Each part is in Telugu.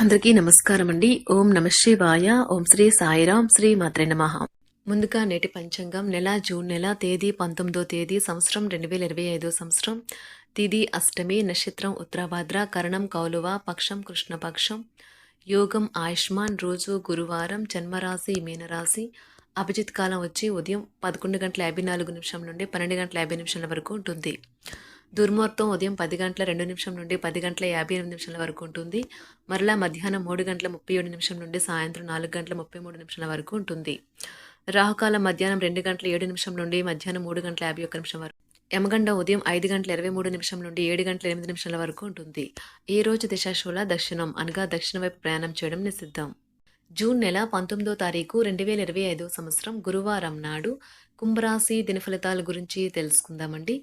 అందరికీ నమస్కారం అండి ఓం నమ శివాయ. ఓం శ్రీ సాయిరాం. శ్రీ మాత్రే నమ. ముందుగా నేటి పంచాంగం. నెల జూన్ నెల తేదీ పంతొమ్మిదో తేదీ సంవత్సరం రెండు వేల ఇరవై ఐదో సంవత్సరం. తిది అష్టమి నక్షత్రం ఉత్తరాభాద్ర కరణం కౌలువ పక్షం కృష్ణపక్షం. యోగం ఆయుష్మాన్ రోజు గురువారం జన్మరాశి మీనరాశి. అభిజిత్ కాలం వచ్చి ఉదయం పదకొండు గంటల యాభై నాలుగు నిమిషం నుండి పన్నెండు గంటల యాభై నిమిషాల వరకు ఉంటుంది. దుర్ముహూర్తం ఉదయం పది గంటల రెండు నిమిషం నుండి పది గంటల యాభై ఎనిమిది నిమిషాల వరకు ఉంటుంది. మరలా మధ్యాహ్నం మూడు గంటల ముప్పై ఏడు నిమిషం నుండి సాయంత్రం నాలుగు గంటల ముప్పై మూడు నిమిషాల వరకు ఉంటుంది. రాహుకాలం మధ్యాహ్నం రెండు గంటల ఏడు నిమిషం నుండి మధ్యాహ్నం మూడు గంటల యాభై ఒక్క నిమిషం వరకు యమగండ ఉదయం ఐదు గంటల ఇరవై మూడు నిమిషం నుండి ఏడు గంటల ఎనిమిది నిమిషాల వరకు ఉంటుంది. ఈ రోజు దిశాశూల దక్షిణం అనగా దక్షిణ వైపు ప్రయాణం చేయడం నిషిద్ధం. జూన్ నెల పంతొమ్మిదో తారీఖు రెండు వేల ఇరవై ఐదో సంవత్సరం గురువారం నాడు కుంభరాశి దిన ఫలితాల గురించి తెలుసుకుందామండి.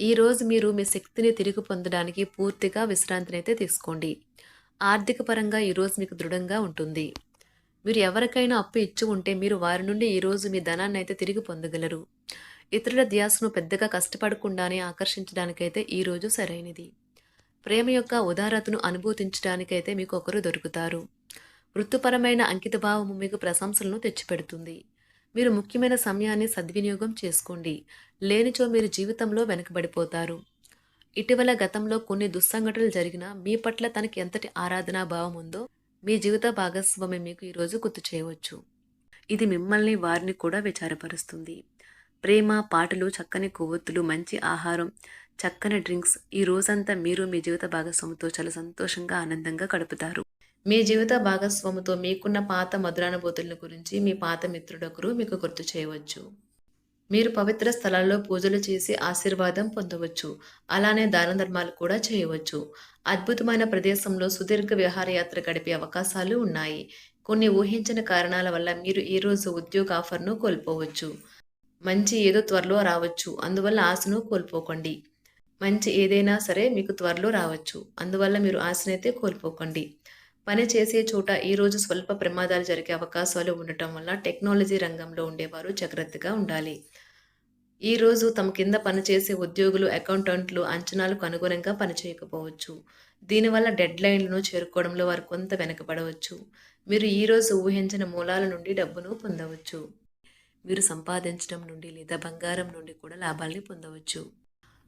ఈరోజు మీరు మీ శక్తిని తిరిగి పొందడానికి పూర్తిగా విశ్రాంతిని అయితే తీసుకోండి. ఆర్థిక పరంగా ఈరోజు మీకు దృఢంగా ఉంటుంది. మీరు ఎవరికైనా అప్పు ఇచ్చి ఉంటే మీరు వారి నుండి ఈరోజు మీ ధనాన్ని అయితే తిరిగి పొందగలరు. ఇతరుల ధ్యాసను పెద్దగా కష్టపడకుండానే ఆకర్షించడానికైతే ఈరోజు సరైనది. ప్రేమ యొక్క ఉదారతను అనుభూతించడానికైతే మీకు ఒకరు దొరుకుతారు. వృత్తిపరమైన అంకితభావము మీకు ప్రశంసలను తెచ్చిపెడుతుంది. మీరు ముఖ్యమైన సమయాన్ని సద్వినియోగం చేసుకోండి. లేనిచో మీరు జీవితంలో వెనకబడిపోతారు. ఇటీవల గతంలో కొన్ని దుస్సంఘటనలు జరిగినా మీ పట్ల తనకి ఎంతటి ఆరాధనా భావం ఉందో మీ జీవిత భాగస్వామి మీకు ఈరోజు గుర్తు చేయవచ్చు. ఇది మిమ్మల్ని వారిని కూడా విచారపరుస్తుంది. ప్రేమ పాటలు చక్కని కొవ్వొత్తులు మంచి ఆహారం చక్కని డ్రింక్స్ ఈ రోజంతా మీరు మీ జీవిత భాగస్వామితో చాలా సంతోషంగా ఆనందంగా గడుపుతారు. మీ జీవిత భాగస్వామితో మీకున్న పాత మధురానుభూతుల గురించి మీ పాత మిత్రుడొకరు మీకు గుర్తు చేయవచ్చు. మీరు పవిత్ర స్థలాల్లో పూజలు చేసి ఆశీర్వాదం పొందవచ్చు. అలానే దాన ధర్మాలు కూడా చేయవచ్చు. అద్భుతమైన ప్రదేశంలో సుదీర్ఘ విహారయాత్ర గడిపే అవకాశాలు ఉన్నాయి. కొన్ని ఊహించిన కారణాల వల్ల మీరు ఈరోజు ఉద్యోగ ఆఫర్ను కోల్పోవచ్చు. మంచి ఏదో త్వరలో రావచ్చు. అందువల్ల ఆశను కోల్పోకండి. మంచి ఏదైనా సరే మీకు త్వరలో రావచ్చు. అందువల్ల మీరు ఆశనైతే కోల్పోకండి. పని చేసే చోట ఈరోజు స్వల్ప ప్రమాదాలు జరిగే అవకాశాలు ఉండటం వల్ల టెక్నాలజీ రంగంలో ఉండేవారు జాగ్రత్తగా ఉండాలి. ఈరోజు తమ కింద పనిచేసే ఉద్యోగులు అకౌంటెంట్లు అంచనాలకు అనుగుణంగా పనిచేయకపోవచ్చు దీనివల్ల డెడ్ లైన్లను చేరుకోవడంలో వారు కొంత వెనకబడవచ్చు. మీరు ఈరోజు ఊహించిన మూలాల నుండి డబ్బును పొందవచ్చు. మీరు సంపాదించడం నుండి లేదా బంగారం నుండి కూడా లాభాల్ని పొందవచ్చు.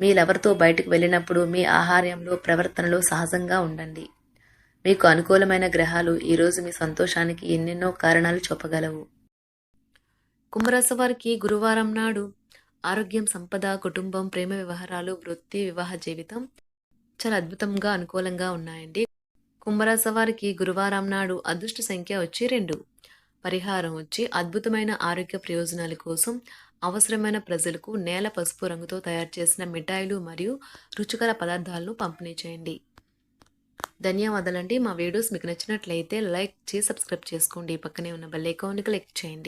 మీ లవర్తో బయటకు వెళ్ళినప్పుడు మీ ఆహార్యంలో ప్రవర్తనలో సహజంగా ఉండండి. మీకు అనుకూలమైన గ్రహాలు ఈరోజు మీ సంతోషానికి ఎన్నెన్నో కారణాలు చెప్పగలవు కుంభరాశి వారికి గురువారం నాడు ఆరోగ్యం సంపద కుటుంబం ప్రేమ వ్యవహారాలు వృత్తి వివాహ జీవితం చాలా అద్భుతంగా అనుకూలంగా ఉన్నాయండి. కుంభరాశి వారికి గురువారం నాడు అదృష్ట సంఖ్య వచ్చి రెండు. పరిహారం వచ్చి అద్భుతమైన ఆరోగ్య ప్రయోజనాల కోసం అవసరమైన ప్రజలకు నేల పసుపు రంగుతో తయారు చేసిన మిఠాయిలు మరియు రుచికర పదార్థాలను పంపిణీ చేయండి. ధన్యవాదాలండి. మా వీడియోస్ మీకు నచ్చినట్లయితే లైక్ చేసి సబ్స్క్రైబ్ చేసుకోండి. పక్కనే ఉన్న బెల్ ఐకాన్కి క్లిక్ చేయండి.